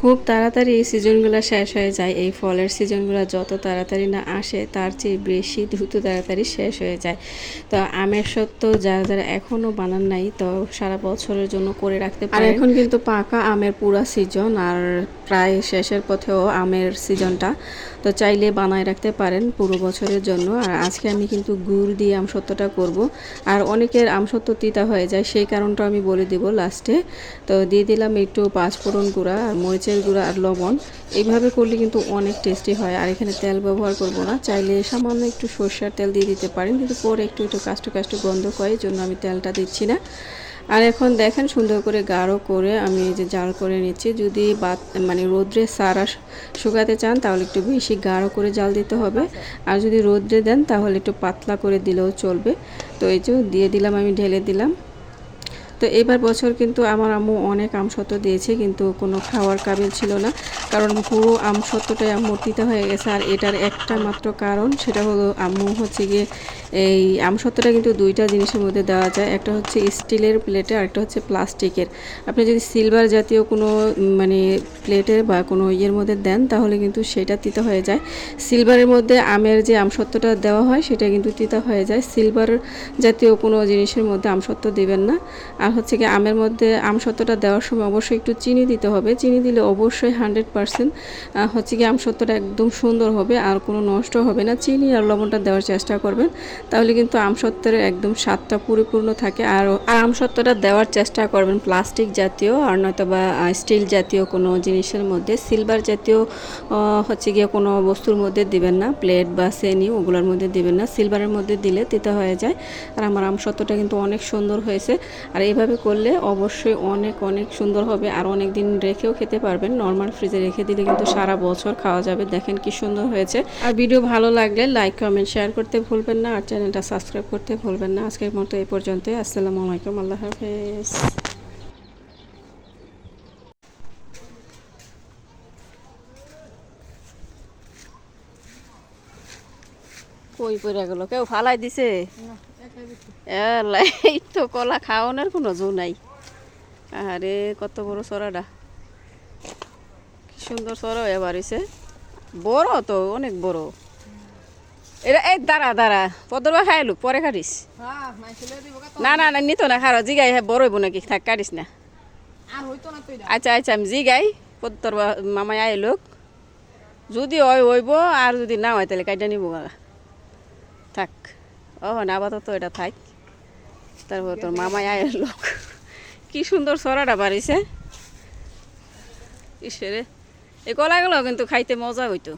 খুব তাড়াতাড়ি এই সিজনগুলো শেষ হয়ে যায়। এই ফলের সিজনগুলো যত তাড়াতাড়ি না আসে তার চেয়ে বেশি দ্রুত তাড়াতাড়ি শেষ হয়ে যায়। তো আমের সত্য যারা যারা এখনও বানান নাই তো সারা বছরের জন্য করে রাখতে পারে আর এখন কিন্তু পাকা আমের পুরা সিজন আর প্রায় শেষের পথেও আমের সিজনটা। তো চাইলে বানায় রাখতে পারেন পুরো বছরের জন্য। আর আজকে আমি কিন্তু গুড় দিয়ে আমসত্ত্বটা করব। আর অনেকের আম আমসত্ত্ব তিতা হয়ে যায় সেই কারণটা আমি বলে দিব লাস্টে। তো দিয়ে দিলাম একটু পাঁচফোড়ন গুঁড়া আর মরিচের গুঁড়া আর লবণ। এইভাবে করলে কিন্তু অনেক টেস্টি হয়। আর এখানে তেল ব্যবহার করব না। চাইলে সামান্য একটু সর্ষের তেল দিয়ে দিতে পারেন। কিন্তু পরে একটু একটু কাষ্ট কাষ্ট গন্ধ করে জন্য আমি তেলটা দিচ্ছি না। আর এখন দেখেন সুন্দর করে গাঢ় করে আমি এই যে জাল করে নিচ্ছি। যদি বাত মানে রোদ্রে সারা শুকাতে চান, তাহলে একটু বেশি গাঢ় করে জাল দিতে হবে। আর যদি রোদ্রে দেন, তাহলে একটু পাতলা করে দিলেও চলবে। তো এই যে দিয়ে দিলাম, আমি ঢেলে দিলাম। তো এবার বছর কিন্তু আমার আম্মু অনেক আমসত্ত্ব দিয়েছে, কিন্তু কোনো খাওয়ার কাবিল ছিল না। কারণ পুরো আমসত্ত্বটাই আম্মুর তিতা হয়ে গেছে, আর এটার একটা মাত্র কারণ সেটা হলো আম্মু হচ্ছে গিয়ে এই আমসত্ত্বটা কিন্তু দুইটা জিনিসের মধ্যে দেওয়া যায়, একটা হচ্ছে স্টিলের প্লেটে আর একটা হচ্ছে প্লাস্টিকের। আপনি যদি সিলভার জাতীয় কোনো মানে প্লেটে বা কোনো ইয়ের মধ্যে দেন, তাহলে কিন্তু সেটা তিতা হয়ে যায়। সিলভারের মধ্যে আমের যে আমসত্ত্বটা দেওয়া হয়, সেটা কিন্তু তিতা হয়ে যায়। সিলভার জাতীয় কোনো জিনিসের মধ্যে আমসত্ত্ব দেবেন না। আর হচ্ছে কি আমের মধ্যে আম আমসত্ত্বটা দেওয়ার সময় অবশ্যই একটু চিনি দিতে হবে। চিনি দিলে অবশ্যই হান্ড্রেড পারসেন্ট হচ্ছে কি আম আমসত্ত্বটা একদম সুন্দর হবে, আর কোনো নষ্ট হবে না। চিনি আর লবণটা দেওয়ার চেষ্টা করবেন, তাহলে কিন্তু আম আমসত্ত্বের একদম স্বাদটা পরিপূর্ণ থাকে। আর আর আমসত্ত্বটা দেওয়ার চেষ্টা করবেন প্লাস্টিক জাতীয়, আর নয়তো বা স্টিল জাতীয় কোনো জিনিসের মধ্যে। সিলভার জাতীয় হচ্ছে গিয়ে কোনো বস্তুর মধ্যে দিবেন না, প্লেট বা সেনি ওগুলোর মধ্যে দিবেন না। সিলভারের মধ্যে দিলে তিতা হয়ে যায়। আর আমার আমসত্ত্বটা কিন্তু অনেক সুন্দর হয়েছে। আর এইভাবে করলে অবশ্যই অনেক অনেক সুন্দর হবে। আর অনেক দিন রেখেও খেতে পারবেন। নর্মাল ফ্রিজে রেখে দিলে কিন্তু সারা বছর খাওয়া যাবে। দেখেন কি সুন্দর হয়েছে। আর ভিডিও ভালো লাগলে লাইক কমেন্ট শেয়ার করতে ভুলবেন না। আর চ্যানেলটা সাবস্ক্রাইব করতে ভুলবেন না। আজকের মতো এই পর্যন্তই। আসসালামু আলাইকুম। আল্লাহ হাফেজ। কই পড়ে গেল? কেউ ফালাই দিছে? এই তো কলা খাওয়ানোর কোনো জো নাই। আরে কত বড় সরাটা। কি সুন্দর সরা এবার হয়েছে বড় তো অনেক বড়। এটা এই দাঁড়া দাঁড়া পদরবা খাই লুক পরে কাটিস। না না না নিত না খারো জিগাই হ্যাঁ বড় হইব নাকি? থাক কাটিস না। আচ্ছা আচ্ছা আমি জিগাই পদর মামাই আই লোক যদি হয় হইব আর যদি না হয় তাহলে কাইটা নিব থাক। ও না আপাতত এটা থাক। তারপর তোর মামাই আয়ের লোক। কি সুন্দর সরাটা বাড়িছে ঈশ্বরে এই কলাগুলো কিন্তু খাইতে মজা হইতো।